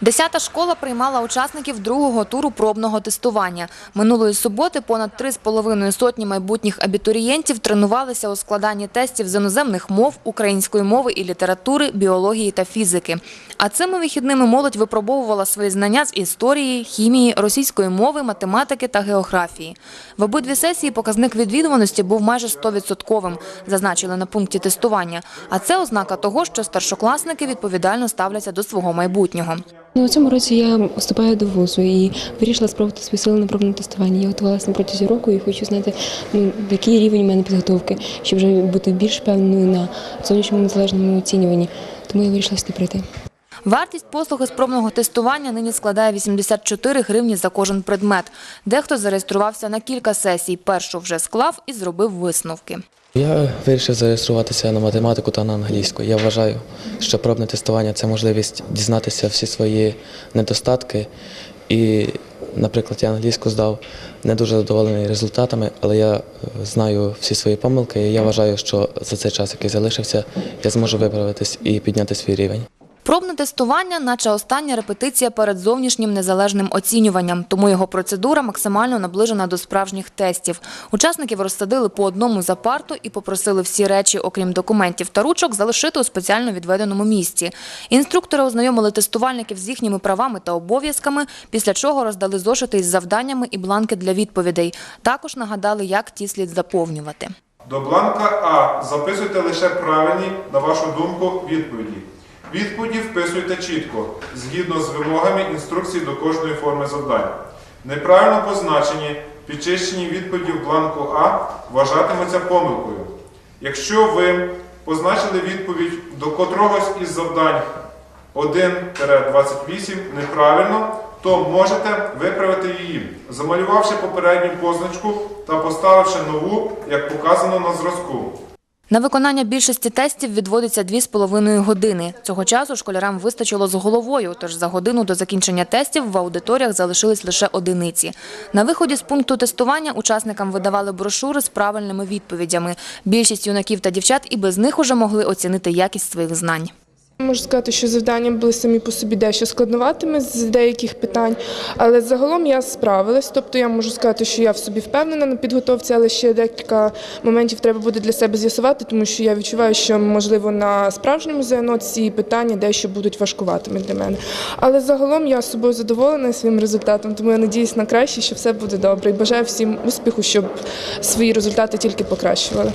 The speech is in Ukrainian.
Десята школа приймала учасників другого туру пробного тестування. Минулої суботи понад три з половиною сотні майбутніх абітурієнтів тренувалися у складанні тестів з іноземних мов, української мови і літератури, біології та фізики. А цими вихідними молодь випробовувала свої знання з історії, хімії, російської мови, математики та географії. В обидві сесії показник відвідуваності був майже 100%, зазначили на пункті тестування. А це ознака того, що старшокласники відповідально ставляться до свого майбутнього. Ну, у цьому році я вступаю до вузу і вирішила спробувати свої сили на пробному тестуванні. Я готувалася на протязі року і хочу знати, ну, який рівень у мене підготовки, щоб вже бути більш певною на зовнішньому незалежному оцінюванні. Тому я вирішила сюди прийти. Вартість послуги з пробного тестування нині складає 84 гривні за кожен предмет. Дехто зареєструвався на кілька сесій, першу вже склав і зробив висновки. Я вирішив зареєструватися на математику та на англійську. Я вважаю, що пробне тестування це можливість дізнатися всі свої недостатки. І, наприклад, я англійську здав не дуже задоволений результатами, але я е, знаю всі свої помилки. І я вважаю, що за цей час, який залишився, я зможу виправитись і підняти свій рівень. Пробне тестування, наче остання репетиція перед зовнішнім незалежним оцінюванням, тому його процедура максимально наближена до справжніх тестів. Учасників розсадили по одному за парту і попросили всі речі, окрім документів та ручок, залишити у спеціально відведеному місці. Інструктори ознайомили тестувальників з їхніми правами та обов'язками, після чого роздали зошити із завданнями і бланки для відповідей. Також нагадали, як ті слід заповнювати. До бланка А записуйте лише правильні, на вашу думку, відповіді. Відповіді вписуйте чітко, згідно з вимогами інструкції до кожної форми завдань. Неправильно позначені, підчищені відповіді в бланку А вважатимуться помилкою. Якщо ви позначили відповідь до котрогось із завдань 1-28 неправильно, то можете виправити її, замалювавши попередню позначку та поставивши нову, як показано на зразку. На виконання більшості тестів відводиться 2,5 години. Цього часу школярам вистачило з головою, тож за годину до закінчення тестів в аудиторіях залишились лише одиниці. На виході з пункту тестування учасникам видавали брошури з правильними відповідями. Більшість юнаків та дівчат і без них уже могли оцінити якість своїх знань. Можу сказати, що завдання були самі по собі дещо складноватими з деяких питань, але загалом я справилась. Тобто я можу сказати, що я в собі впевнена на підготовці, але ще декілька моментів треба буде для себе з'ясувати, тому що я відчуваю, що можливо на справжньому ЗНО ці питання дещо будуть важкуватими для мене. Але загалом я з собою задоволена своїм результатом, тому я надіюсь на краще, що все буде добре. І бажаю всім успіху, щоб свої результати тільки покращували.